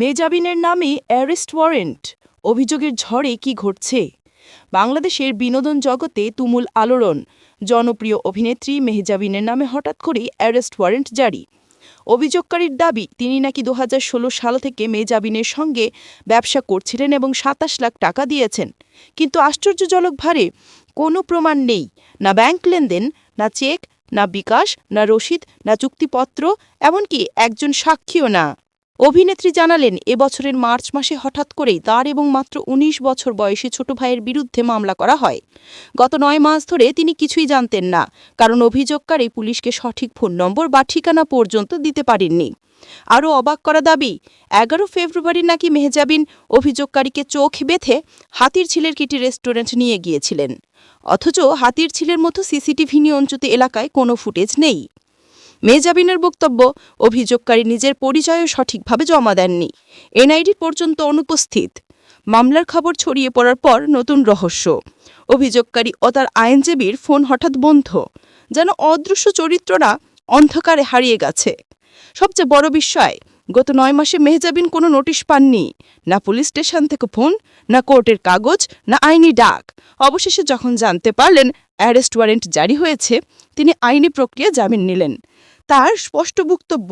মেজাবিনের নামে arrest warrant. অভিযোগের ঝড়ে কি ঘটছে? বাংলাদেশের বিনোদন জগতে তুমুল আলোড়ন। জনপ্রিয় অভিনেত্রী মেহজাবিনের নামে হঠাৎ করেই অ্যারেস্ট ওয়ারেন্ট জারি। অভিযোগকারীর দাবি, তিনি নাকি দু হাজার ষোলো সাল থেকে মেজাবিনের সঙ্গে ব্যবসা করছিলেন এবং সাতাশ লাখ টাকা দিয়েছেন। কিন্তু আশ্চর্যজনক ভারে কোনো প্রমাণ নেই। না ব্যাংক লেনদেন, না চেক, না বিকাশ, না রসিদ, না চুক্তিপত্র, এমনকি একজন সাক্ষীও না। অভিনেত্রী জানালেন, এবছরের মার্চ মাসে হঠাৎ করেই তার এবং মাত্র ১৯ বছর বয়সী ছোট ভাইয়ের বিরুদ্ধে মামলা করা হয়। গত নয় মাস ধরে তিনি কিছুই জানতেন না, কারণ অভিযোগকারী পুলিশকে সঠিক ফোন নম্বর বা ঠিকানা পর্যন্ত দিতে পারেননি। আরও অবাক করা দাবি, এগারো ফেব্রুয়ারি নাকি মেহজাবিন অভিযোগকারীকে চোখ বেঁধে হাতির ছিলের কিটি রেস্টুরেন্ট নিয়ে গিয়েছিলেন। অথচ হাতির ছিলের মতো সিসিটিভি নিয়ন্ত্রিত এলাকায় কোনো ফুটেজ নেই। মেজাবিনের বক্তব্য, অভিযোগকারী নিজের পরিচয়ও সঠিকভাবে জমা দেননি। এনআইডি পর্যন্ত অনুপস্থিত। মামলার খবর ছড়িয়ে পড়ার পর নতুন রহস্য। অভিযোগকারী ও তার আইনজীবীর ফোন হঠাৎ বন্ধ, যেন অদৃশ্য চরিত্ররা অন্ধকারে হারিয়ে গেছে। সবচেয়ে বড় বিষয়, গত নয় মাসে মেহজাবিন কোনো নোটিশ পাননি, না পুলিশ স্টেশন থেকে ফোন, না কোর্টের কাগজ, না আইনি ডাক। অবশেষে যখন জানতে পারলেন, অ্যারেস্ট ওয়ারেন্ট জারি হয়েছে, তিনি আইনি প্রক্রিয়া জামিন নিলেন। তার স্পষ্ট বক্তব্য,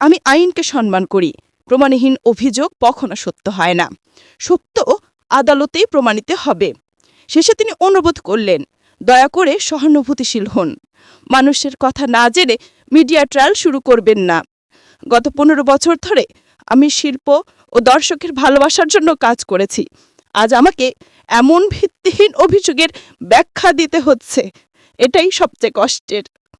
আমি আইনকে সম্মান করি, প্রমাণহীন অভিযোগ কখনো সত্য হয় না। সত্য আদালতেই প্রমাণিত হবে। শেষে তিনি অনুরোধ করলেন, দয়া করে সহানুভূতিশীল হন। মানুষের কথা না জেনে মিডিয়া ট্রায়াল শুরু করবেন না। গত পনেরো বছর ধরে আমি শিল্প ও দর্শকের ভালোবাসার জন্য কাজ করেছি। আজ আমাকে এমন ভিত্তিহীন অভিযোগের ব্যাখ্যা দিতে হচ্ছে। এটাই সবচেয়ে কষ্টের।